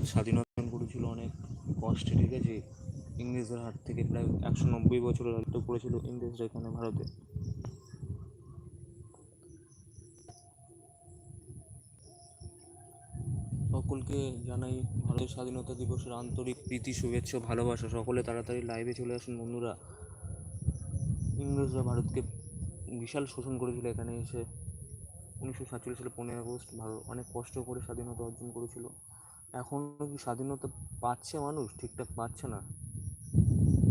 ভারত স্বাধীনতা করেছিল অনেক কষ্টে, ঠিক আছে? ইংরেজদের হাত থেকে প্রায় একশো নব্বই বছর রাজত্ব করেছিল ইংরেজরা এখানে ভারতে। সকলকে জানাই ভারতের স্বাধীনতা দিবসের আন্তরিক প্রীতি, শুভেচ্ছা, ভালোবাসা। সকলে তাড়াতাড়ি লাইভে চলে আসুন, বন্ধুরা। ইংরেজরা ভারতকে বিশাল শোষণ করেছিল এখানে এসে। উনিশশো সাতচল্লিশ সালে পনেরোই আগস্ট ভারত অনেক কষ্ট করে স্বাধীনতা অর্জন করেছিল। এখনও কি স্বাধীনতা পাচ্ছে মানুষ? ঠিকঠাক পাচ্ছে না।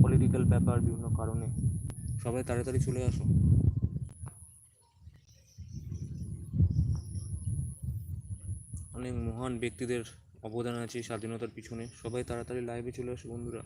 পলিটিক্যাল ব্যাপার বিভিন্ন কারণে। সবাই তাড়াতাড়ি চলে আসো। অনেক মহান ব্যক্তিদের অবদান আছে স্বাধীনতার পিছনে। সবাই তাড়াতাড়ি লাইভে চলে আসো, বন্ধুরা।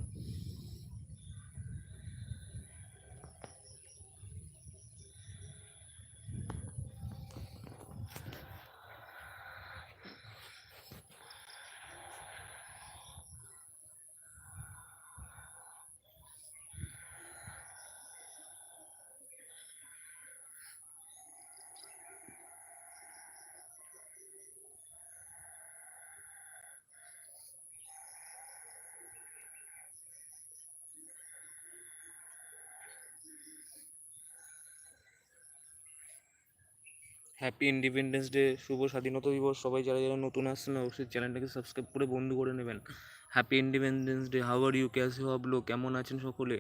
হ্যাপি ইন্ডিপেন্ডেন্স ডে শুভ স্বাধীনতা দিবস। সবাই যারা যারা নতুন আসছেন, অবশ্যই চ্যানেলটাকে সাবস্ক্রাইব করে বন্ধু করে নেবেন। Happy independence day how are you cash হবলো কেমন আছেন সকলে?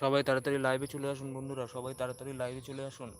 সবাই তাড়াতাড়ি লাইভে চলে আসুন বন্ধুরা সবাই তাড়াতাড়ি লাইভে চলে আসুন।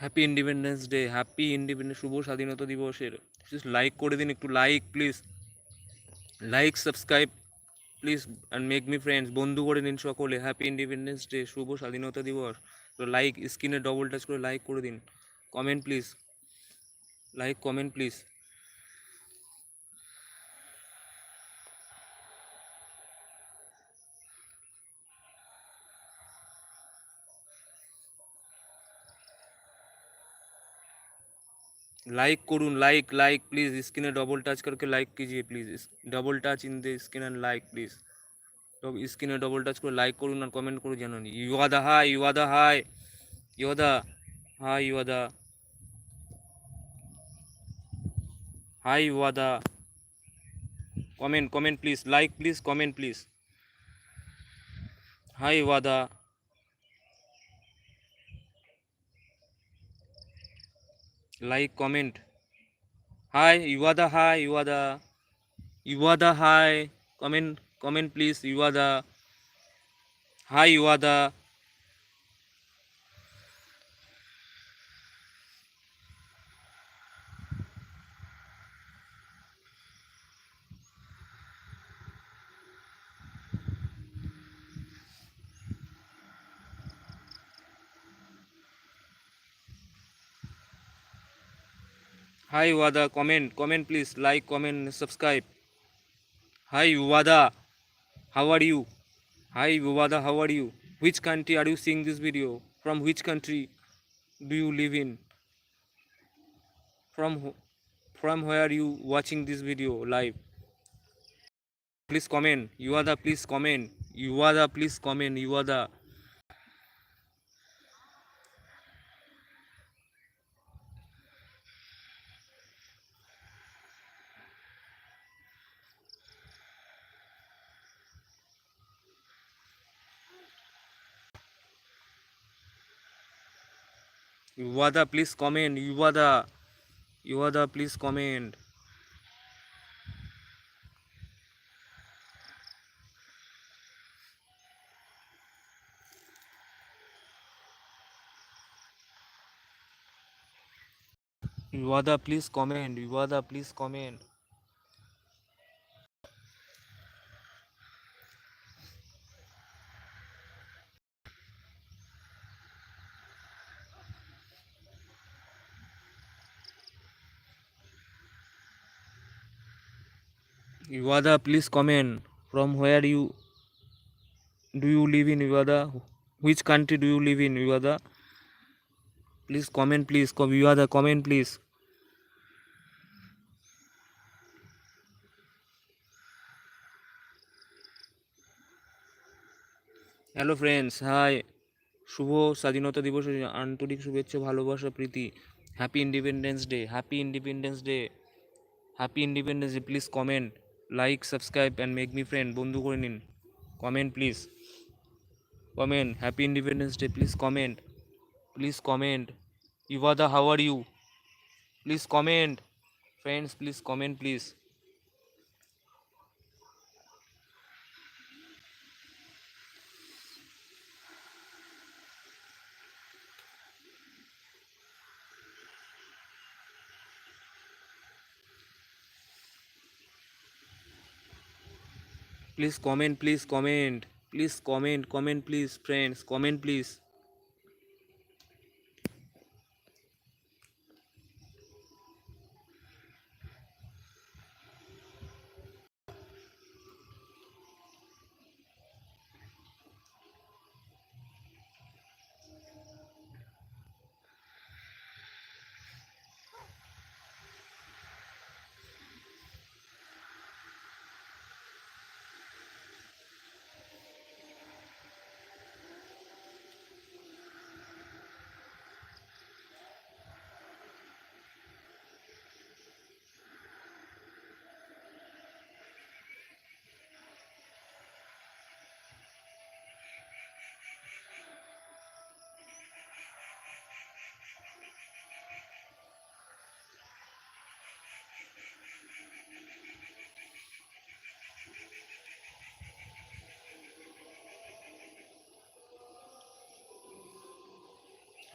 Happy independence day happy independence শুভ স্বাধীনতা দিবসের। লাইক করে দিন একটু like please like subscribe please and make me friends বন্ধু করে নিন সকলে। হ্যাপি ইন্ডিপেন্ডেন্স ডে শুভ স্বাধীনতা দিবস। তো লাইক স্ক্রিনে ডবল টাচ করে লাইক করে দিন। Comment please like comment please like करूँ like like please screen double touch करके लाइक कीजिए please double touch in the screen and like please তো স্ক্রিনে ডবল টাচ করে লাইক করুন আর কমেন্ট করুন জানুন ইউয়াদা হাই ইউয়াদা হাই ইউয়াদা হাই ইউয়াদা hi ইউয়াদা comment comment please like please comment please high ইউয়াদা like comment hi iwada hi iwada iwada hi comment comment please hi iwada Hi Wada, comment, comment please, like, comment, subscribe. Hi Wada, how are you? Hi Wada, how are you? Which country are you seeing this video? From which country do you live in? From wh- from where are you watching this video live? Please comment. Yuada, please comment. Yuada, please comment. Yuada. Yuada, please comment. Yuada, Yuada, please comment. Yuada, please comment. Yuada, please comment. Yuada, please comment. From where you do you live in Yuada? Which country do you live in Yuada? Please comment, please. Com- Yuada, comment, please. Hello friends hi শুভ স্বাধীনতা দিবসের আন্তরিক শুভেচ্ছা ভালোবাসা প্রীতি happy independence day happy independence day happy independence day please comment like subscribe and make me friend বন্ধু করে নিন comment please comment happy independence day please comment please comment ইভাদা how are you please comment friends please comment please please comment please comment please comment comment please friends comment please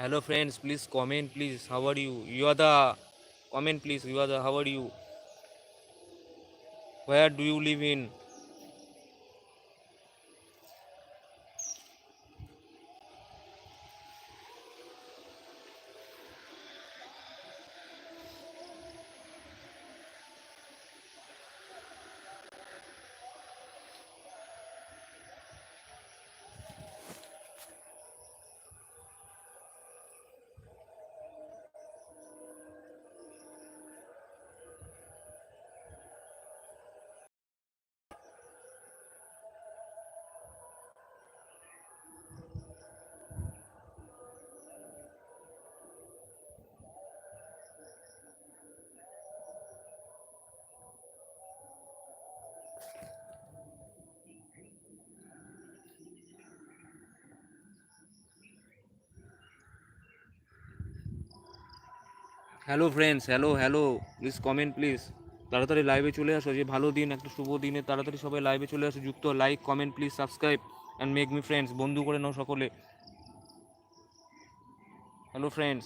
hello friends please comment please how are you? You are the comment please you are the how are you? Where do you live in hello friends hello hello please comment please তাড়াতাড়ি লাইভে চলে আসো, যে ভালো দিন, একটা শুভ দিনে তাড়াতাড়ি সবাই লাইভে চলে আসো, যুক্ত like comment please subscribe and make me friends বন্ধু করে নাও সকলে। হ্যালো ফ্রেন্ডস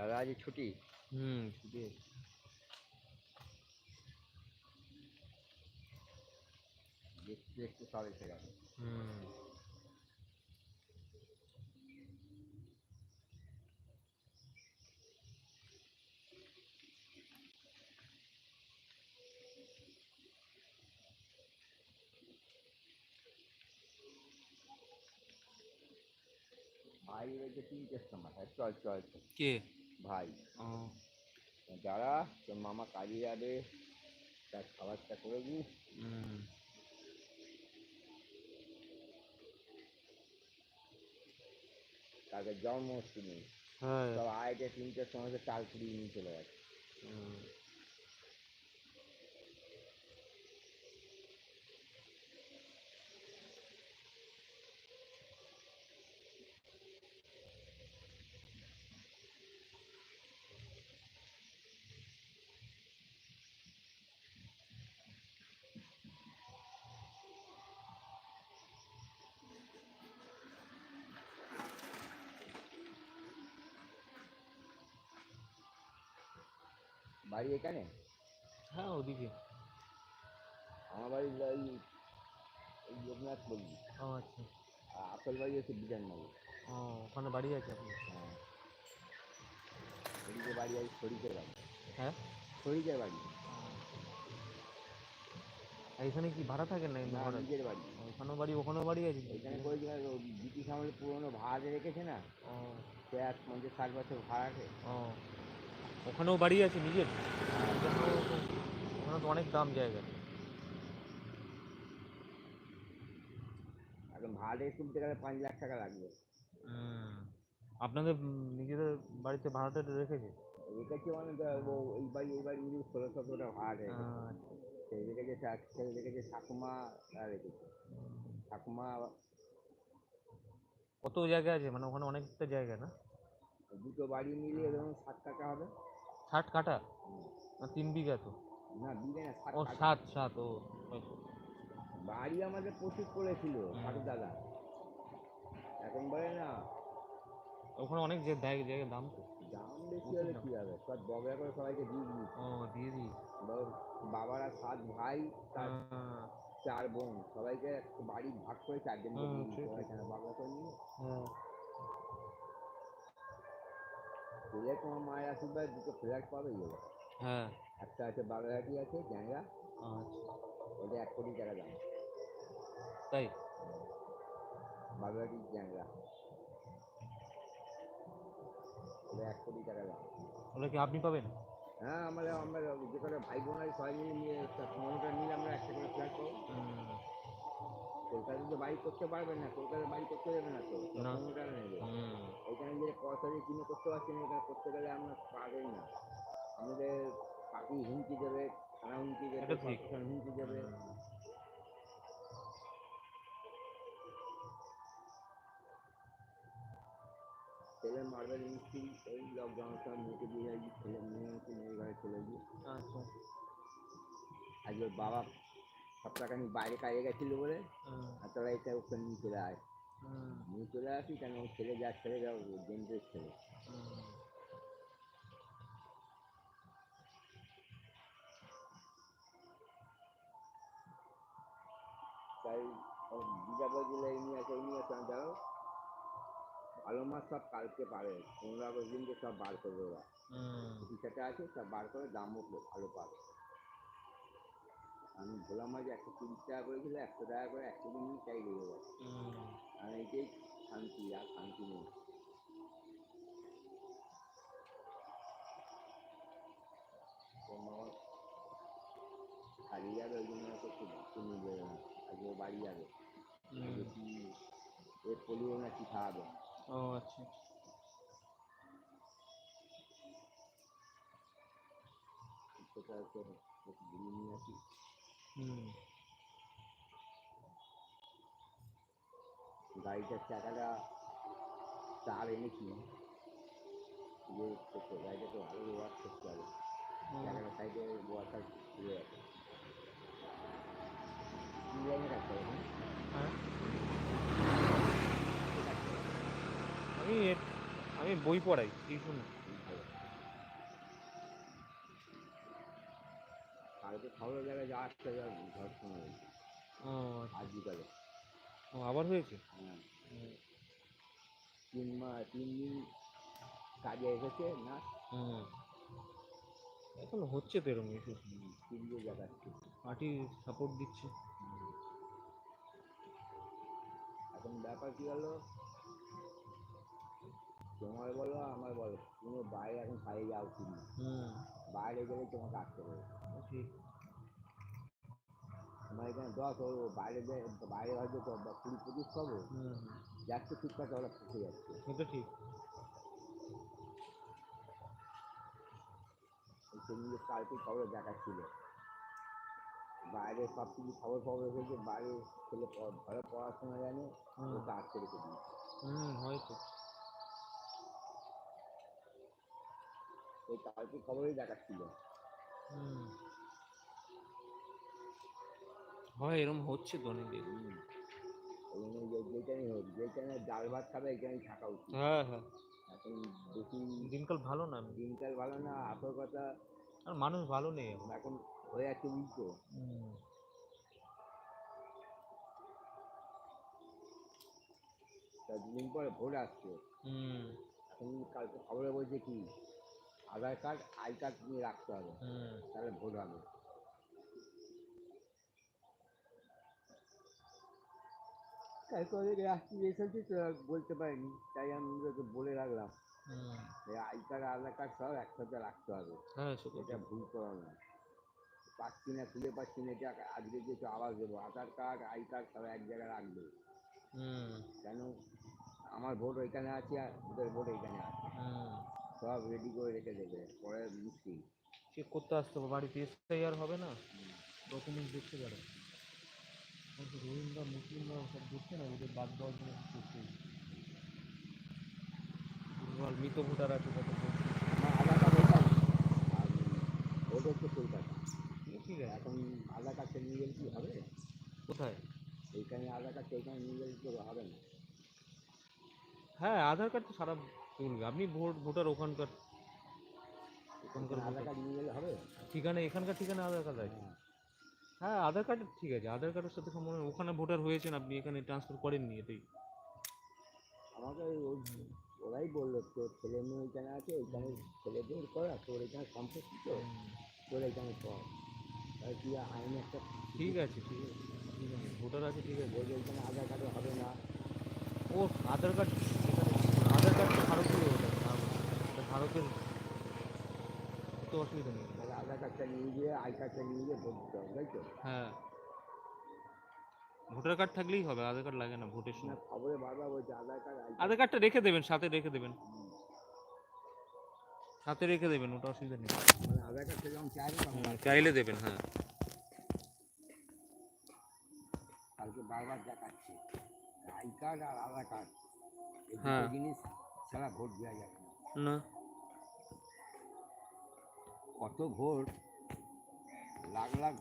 দাদা আজ ছুটি হুম ছুটি। দেখতে সব এসে গেল হুম সময় হ্যাঁ, চল চল। কে ভাই। যারা তোর মামা কাজে যাবে তার খাবারটা করে দিস তাদের জন্মাষ্টমী হ্যাঁ। সব আড়াইটে তিনটের সময় চাল ফুরিয়ে নিয়ে চলে গেছে। বাড়ি এখানে? হ্যাঁ ওদিকে। আমার বাড়ি ওই লোকনাথ বলবি ও আচ্ছা। আপেল বাড়ি হচ্ছে বিধাননগর। ও ওখানে বাড়ি আছে আপনার? হ্যাঁ। এদিকে বাড়ি আছে শরিকের বাড়ি। হ্যাঁ? শরিকের বাড়ি। এখানে কি ভাড়া থাকেন না ভাড়া? নিজের বাড়ি। ওখানেও বাড়ি ওখানেও বাড়ি আছে? এখানে ব্রিটিশ আমলে পুরোনো ভাড়া রেখেছে না? ও। এক পঞ্চাশ ষাট বছর ভাড়াটে ও। ওখানেও বাড়ি আছে নিজের? ওখানে তো অনেক দাম জায়গা। এখন ভাড়া তুলতে গেলে পাঁচ লাখ টাকা লাগবে। আপনাদের নিজেদের বাড়িতে ভাড়াটা রেখেছে? রেখেছে মানে এই বাড়ি এই বাড়ি মিলিয়ে ষোলো সতেরোটা ভাড়া রেখেছে। আচ্ছা। সে রেখেছে শা- রেখেছে ঠাকুমা আর রেখেছে। ঠাকুমা কত জায়গা আছে? মানে ওখানে অনেকটা জায়গা না? দুটো বাড়ি মিলিয়ে ধরুন ষাট টাকা হবে। ষাট কাটা? না তিন বিঘা তো। না বিঘে না ষাট ও। সাত সাত ও বাড়ি আমাদের প্রচুর করেছিল ঠাকুর দাদা। ওখানে অনেক যে দেয় জায়গায় দাম তো। দাম বেশি হলে কি হবে? সব বগরা করে সবাইকে দিয়ে দিই ও দিয়ে দিই বাবারা সাত ভাই তার হ্যাঁ। চার বোন। সবাইকে বাড়ি ভাগ করে চারজন বাবা করে নিয়ে হ্যাঁ পেলে তোমার মায়ের আশীর্বাদ দুটো ফ্ল্যাট পাবে গেলে হ্যাঁ একটা আছে বাগেরহাটি আছে জায়গা আচ্ছা ওটা এক কোটি টাকা দাম তাই বাগেরহাটি জায়গা ওটা এক কোটি টাকা দাম ওটা কি আপনি পাবেন হ্যাঁ আমরা আমরা যে কটা ভাই বোন আছে সবাই মিলে নিয়ে একটা পনেরোটা নিলে আমরা একটা করে ফ্ল্যাট পাবো তো বাড়ি করতে পারবেন না কলকাতায় বাড়ি করতে দেবে না তো। নেবে এখানে যে। পয়সা দিয়ে কিনে করতে পারছি না এখানে করতে গেলে আমরা পারবেন না। আমাদের পাখি হুমকি দেবে থানা হুমকি দেবে প্রশাসন হুমকি দেবে। ছেলে মার্বেল মিস্ত্রি এই লকডাউনের সময় মেয়েকে দিয়ে যাই ছেলে মেয়ে মেয়ের ঘরে চলে গিয়ে আচ্ছা। আজ ওর বাবা সপ্তাহখানি বাইরে কাজে গেছিল বলে। হুম আর তোরা এটা ওকে নিয়ে চলে আয়। হুম নিয়ে চলে আসি কেন ওর ছেলে যা ছেলে যা জেন্টের ছেলে। হুম তাই দিদা বলছিল এই নিয়ে আসে এই নিয়ে আসে আমি দেখো ভালো মাছ সব কালকে পারে পনেরো আগস্ট দিনকে সব বার করবে ওরা। হুম যেটা আছে সব বার করে দামও খুব ভালো পাবে। আমি ভোলা মাছ একশো তিরিশ টাকা করেছিল একশো টাকা করে একশো দিন চাই লেগে গেছে হুম। আর এইটাই শান্তি আর শান্তি নেই। হারিয়ে যাবে ওই জন্য ঘুরতে নিয়ে যাবে না আজকে বাড়ি যাবে। দেখি এর পলিও না কি খাওয়াবে? ও আচ্ছা। সেটা একটু নিয়ে আসি? গাড়িটার চাকাটা তার এনেছি যে করতে গাড়িটাকে ভালো ওয়াশ করতে হবে। চাকাটা সাইডে ওয়াশটা খুলে আছে। ডিজাইনে রাখতে হবে? হ্যাঁ? আমি আমি বই পড়াই টিউশন খবরের জায়গায় যা আসতে যাবে ঘর সময় ও আজ বিকালে। ও, আবার হয়েছে? হ্যাঁ। তিন মাস তিন দিন কাজে এসেছে না? হুম এখন হচ্ছে তো এরকম ইস্যু তিন দিয়ে দেখাচ্ছে পার্টি সাপোর্ট দিচ্ছে। এখন ব্যাপার কি হলো তোমার বলো আমার বলো। তুমি বাইরে এখন খাইয়ে যাও উচিত না। হুম বাইরে গেলে তোমাকে আসতে হবে। ঠিক। আমার এখানে দশ ও বাইরে বাইরে হয়তো কুড়ি পঁচিশ পাবো। যাচ্ছে ঠিকঠাক ওরা ফুটে যাচ্ছে। এটা ঠিক। সেদিন কালকে খবর দেখাচ্ছিল। বাইরে সব কিছু খবর খবর এসেছে বাইরে ছেলে ভালো পড়াশোনা জানে। ওকে আটকে রেখে দিয়েছে। হুম হয়তো ওই কালকে খবরেই দেখাচ্ছিল। হুম। হয় এরকম হচ্ছে তো অনেক জায়গায়। হুম। ওই জন্য যে যেখানেই হোক যেখানে ডাল ভাত খাবে এখানেই থাকা উচিত হ্যাঁ হ্যাঁ। এখন বেশি দিনকাল ভালো না? দিনকাল ভালো না আসল কথা আর মানুষ ভালো নেই এখন। এখন হয়ে যাচ্ছে দুদিন পরে ভোট আসছে হুম। এখন কালকে খবরে বলছে কি আধার কার্ড আই কার্ড নিয়ে রাখতে হবে। তাহলে ভোট হবে। ওদের রাষ্ট্রীয় তো বলতে পারিনি। তাই আমি ওদেরকে বলে রাখলাম। আই কার্ড আধার কার্ড সব একসাথে রাখতে হবে। হ্যাঁ সেটা এটা ভুল করা না। পাচ্ছি না খুলে পাচ্ছি না এটা আজকে যেহেতু আবার দেবো। আধার কার্ড আই কার্ড সব এক জায়গায় রাখবে। কেন? আমার ভোট ওইখানে আছে আর ওদের ভোট এইখানে আছে। সব রেডি করে রেখে দেবে। পরে মুশকিল। চেক করতে আসতে হবে। বাড়িতে এসে আর হবে না। ডকুমেন্টস দেখতে পারে। কিন্তু রোহিঙ্গা মুসলিমরা সব দেখছে না ওদের বাদ দেওয়ার জন্য করছে। দুর্বল মৃত ভোটার আছে কত হচ্ছে কলকাতা। ঠিক আছে। এখন আধার নিয়ে গেলে কি হবে? কোথায়? এইখানে আধার কার্ডটা ওইখানে নিয়ে গেলে তো হবে না। হ্যাঁ আধার কার্ড তো সারা চলবে আপনি ভোট ভোটার ওখানকার ওখানকার আধার কার্ড নিয়ে গেলে হবে? ঠিকানা এখানকার ঠিকানা আধার কার্ড আছে হ্যাঁ আধার কার্ড ঠিক আছে আধার কার্ডের সাথে সম্বন্ধ ওখানে ভোটার হয়েছেন আপনি এখানে ট্রান্সফার করেননি এটাই আমাকে ওই- ওরাই বলল তোর ছেলে মেয়ে এখানে আছে এখানে ছেলেদের করা তোর এখানে সম্পত্তি তো তোর এখানে কর। তাই কি আইন একটা ঠিক আছে ঠিক আছে ঠিক আছে ভোটার আছে ঠিক আছে। বলবে এখানে আধার কার্ডে হবে না। ও আধার কার্ড আধার কার্ড তো ভারতীয় ওটা ভারতের তো অসুবিধা নেই। কার্ডটা নিয়ে গিয়ে আই কার্ডটা নিয়ে গিয়ে ভোট দিতে হবে তাই তো? হ্যাঁ। ভোটার কার্ড থাকলেই হবে আধার কার্ড লাগে না ভোটের সময়। খবরে বারবার বলছে আধার কার্ড আধার কার্ডটা রেখে দেবেন সাথে রেখে দেবেন। সাথে রেখে দেবেন ওটা অসুবিধা নেই। মানে আধার কার্ডটা যখন হুম, চাইলে দেবেন হ্যাঁ। কালকে বারবার দেখাচ্ছে আই কার্ড আর আধার কার্ড। হ্যাঁ। জিনিস ছাড়া ভোট দেওয়া যাবে না। কত ঘোর? লাখ লাখ